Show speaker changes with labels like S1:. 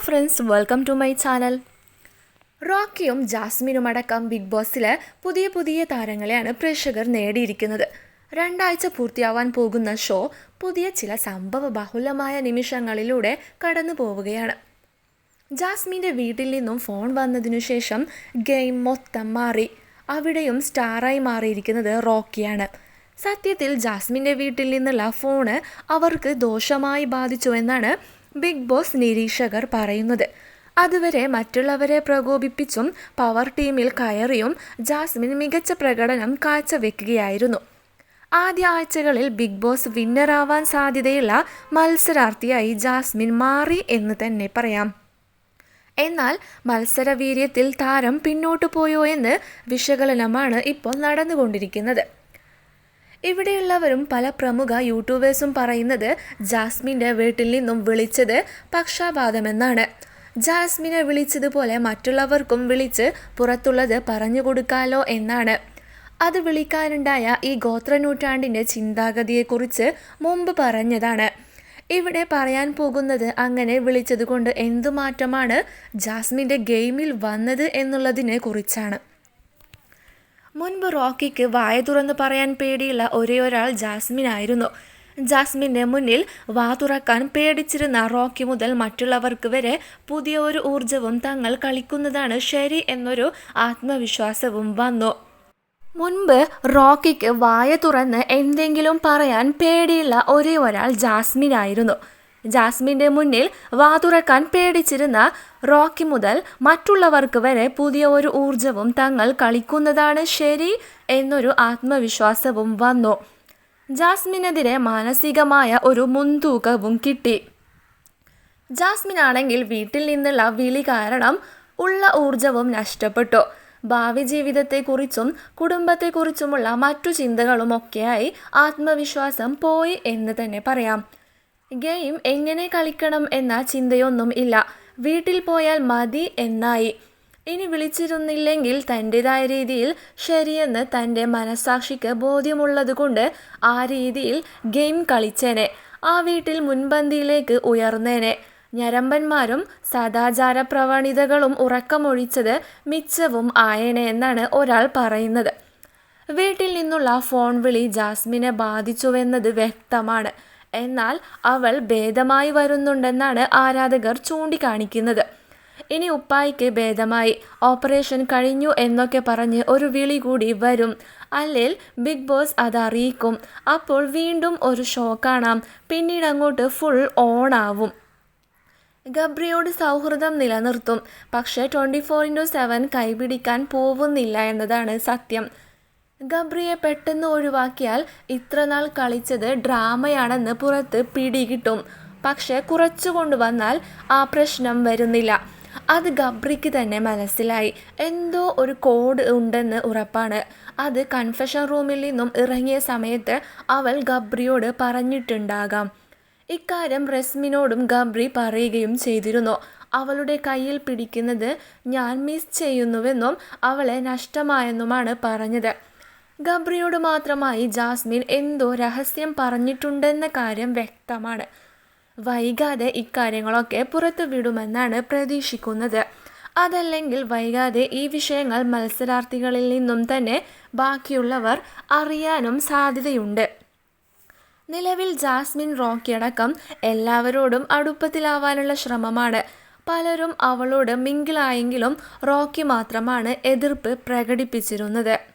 S1: Friends welcome to my channel റോക്കിയും ജാസ്മിനും അടക്കം big ബോസിലെ പുതിയ പുതിയ താരങ്ങളെയാണ് പ്രേക്ഷകർ നേടിയിരിക്കുന്നത്. രണ്ടാഴ്ച പൂർത്തിയാവാൻ പോകുന്ന ഷോ പുതിയ ചില സംഭവ ബഹുലമായ നിമിഷങ്ങളിലൂടെ കടന്നു പോവുകയാണ്. ജാസ്മിന്റെ വീട്ടിൽ നിന്നും ഫോൺ വന്നതിനു ശേഷം ഗെയിം മൊത്തം മാറി. അവിടെയും സ്റ്റാറായി മാറിയിരിക്കുന്നത് റോക്കിയാണ്. സത്യത്തിൽ ജാസ്മിന്റെ വീട്ടിൽ നിന്നുള്ള ഫോണ് അവർക്ക് ദോഷമായി ബാധിച്ചു എന്നാണ് ബിഗ് ബോസ് നിരീക്ഷകർ പറയുന്നത്. അതുവരെ മറ്റുള്ളവരെ പ്രകോപിപ്പിച്ചും പവർ ടീമിൽ കയറിയും ജാസ്മിൻ മികച്ച പ്രകടനം കാഴ്ചവെക്കുകയായിരുന്നു. ആദ്യ ആഴ്ചകളിൽ ബിഗ് ബോസ് വിന്നറാവാൻ സാധ്യതയുള്ള മത്സരാർത്ഥിയായി ജാസ്മിൻ മാറി എന്ന് തന്നെ പറയാം. എന്നാൽ മത്സരവീര്യത്തിൽ താരം പിന്നോട്ടു പോയോ എന്ന് വിശകലനമാണ് ഇപ്പോൾ നടന്നുകൊണ്ടിരിക്കുന്നത്. ഇവിടെയുള്ളവരും പല പ്രമുഖ യൂട്യൂബേഴ്സും പറയുന്നത് ജാസ്മിന്റെ വീട്ടിൽ നിന്നും വിളിച്ചത് പക്ഷാപാതമെന്നാണ് ജാസ്മിനെ വിളിച്ചതുപോലെ മറ്റുള്ളവർക്കും വിളിച്ച് പുറത്തുള്ളത് പറഞ്ഞു കൊടുക്കാലോ എന്നാണ്. അത് വിളിക്കാനുണ്ടായ ഈ ഗോത്ര നൂറ്റാണ്ടിന്റെ ചിന്താഗതിയെക്കുറിച്ച് മുമ്പ് പറഞ്ഞതാണ്. ഇവിടെ പറയാൻ പോകുന്നത് അങ്ങനെ വിളിച്ചതുകൊണ്ട് എന്തു മാറ്റമാണ് ജാസ്മിന്റെ ഗെയിമിൽ വന്നത് എന്നുള്ളതിനെ കുറിച്ചാണ്. മുൻപ് റോക്കിക്ക് വായ തുറന്ന് പറയാൻ പേടിയുള്ള ഒരേ ഒരാൾ ജാസ്മിൻ ആയിരുന്നു. ജാസ്മിന്റെ മുന്നിൽ വാ തുറക്കാൻ പേടിച്ചിരുന്ന റോക്കി മുതൽ മറ്റുള്ളവർക്ക് വരെ പുതിയ ഒരു ഊർജവും തങ്ങൾ കളിക്കുന്നതാണ് ശരി എന്നൊരു ആത്മവിശ്വാസവും വന്നു. മുൻപ് റോക്കിക്ക് വായ തുറന്ന് എന്തെങ്കിലും പറയാൻ പേടിയുള്ള ഒരേ ഒരാൾ ജാസ്മിൻ ആയിരുന്നു. ജാസ്മിന്റെ മുന്നിൽ വാതുറക്കാൻ പേടിച്ചിരുന്ന റോക്കി മുതൽ മറ്റുള്ളവർക്ക് വരെ പുതിയ ഒരു ഊർജവും തങ്ങൾ കളിക്കുന്നതാണ് ശരി എന്നൊരു ആത്മവിശ്വാസവും വന്നു. ജാസ്മിനെതിരെ മാനസികമായ ഒരു മുൻതൂക്കവും കിട്ടി. ജാസ്മിൻ ആണെങ്കിൽ വീട്ടിൽ നിന്നുള്ള വിളി കാരണം ഉള്ള ഊർജവും നഷ്ടപ്പെട്ടു. ഭാവി ജീവിതത്തെക്കുറിച്ചും കുടുംബത്തെക്കുറിച്ചുമുള്ള മറ്റു ചിന്തകളുമൊക്കെയായി ആത്മവിശ്വാസം പോയി എന്ന് തന്നെ പറയാം. ഗെയിം എങ്ങനെ കളിക്കണം എന്ന ചിന്തയൊന്നും ഇല്ല. വീട്ടിൽ പോയാൽ മതി എന്നായി. ഇനി വിളിച്ചിരുന്നില്ലെങ്കിൽ തന്റെതായ രീതിയിൽ ശരിയെന്ന് തന്റെ മനസാക്ഷിക്ക് ബോധ്യമുള്ളതുകൊണ്ട് ആ രീതിയിൽ ഗെയിം കളിച്ചേനെ. ആ വീട്ടിൽ മുൻപന്തിയിലേക്ക് ഉയർന്നേനെ. ഞരമ്പന്മാരും സദാചാര പ്രവണിതകളും ഉറക്കമൊഴിച്ചത് മിച്ചവും ആയേനെ എന്നാണ് ഒരാൾ പറയുന്നത്. വീട്ടിൽ നിന്നുള്ള ഫോൺ വിളി ജാസ്മിനെ ബാധിച്ചുവെന്നത് വ്യക്തമാണ്. എന്നാൽ അവൾ ഭേദമായി വരുന്നുണ്ടെന്നാണ് ആരാധകർ ചൂണ്ടിക്കാണിക്കുന്നത്. ഇനി ഉപ്പായിക്ക് ഭേദമായി. ഓപ്പറേഷൻ കഴിഞ്ഞു എന്നൊക്കെ പറഞ്ഞ് ഒരു വിളി കൂടി വരും. അല്ലെങ്കിൽ ബിഗ് ബോസ് അത് അറിയിക്കും. അപ്പോൾ വീണ്ടും ഒരു ഷോ കാണാം. പിന്നീട് അങ്ങോട്ട് ഫുൾ ഓണാവും ഗബ്രിയോട് സൗഹൃദം നിലനിർത്തും. പക്ഷേ ട്വന്റി ഫോർ ഇന്റു സെവൻ കൈപിടിക്കാൻ പോവുന്നില്ല എന്നതാണ് സത്യം. ഗബ്രിയെ പെട്ടെന്ന് ഒഴിവാക്കിയാൽ ഇത്രനാൾ കളിച്ചത് ഡ്രാമയാണെന്ന് പുറത്ത് പിടികിട്ടും. പക്ഷെ കുറച്ചു കൊണ്ടുവന്നാൽ ആ പ്രശ്നം വരുന്നില്ല. അത് ഗബ്രിക്ക് തന്നെ മനസ്സിലായി. എന്തോ ഒരു കോഡ് ഉണ്ടെന്ന് ഉറപ്പാണ്. അത് കൺഫഷൻ റൂമിൽ നിന്നും ഇറങ്ങിയ സമയത്ത് അവൾ ഗബ്രിയോട് പറഞ്ഞിട്ടുണ്ടാകാം. ഇക്കാര്യം റസ്മിനോടും ഗബ്രി പറയുകയും ചെയ്തിരുന്നു. അവളുടെ കയ്യിൽ പിടിക്കുന്നത് ഞാൻ മിസ് ചെയ്യുന്നുവെന്നും അവളെ നഷ്ടമായെന്നുമാണ് പറഞ്ഞത്. ഗബ്രിയോട് മാത്രമായി ജാസ്മിൻ എന്തോ രഹസ്യം പറഞ്ഞിട്ടുണ്ടെന്ന കാര്യം വ്യക്തമാണ്. വൈകാതെ ഇക്കാര്യങ്ങളൊക്കെ പുറത്തു വിടുമെന്നാണ് പ്രതീക്ഷിക്കുന്നത്. അതല്ലെങ്കിൽ വൈകാതെ ഈ വിഷയങ്ങൾ മത്സരാർത്ഥികളിൽ നിന്നും തന്നെ ബാക്കിയുള്ളവർ അറിയാനും സാധ്യതയുണ്ട്. നിലവിൽ ജാസ്മിൻ റോക്കിയടക്കം എല്ലാവരോടും അടുപ്പത്തിലാവാനുള്ള ശ്രമമാണ്. പലരും അവളോട് മിങ്കിളായെങ്കിലും റോക്കി മാത്രമാണ് എതിർപ്പ് പ്രകടിപ്പിച്ചിരുന്നത്.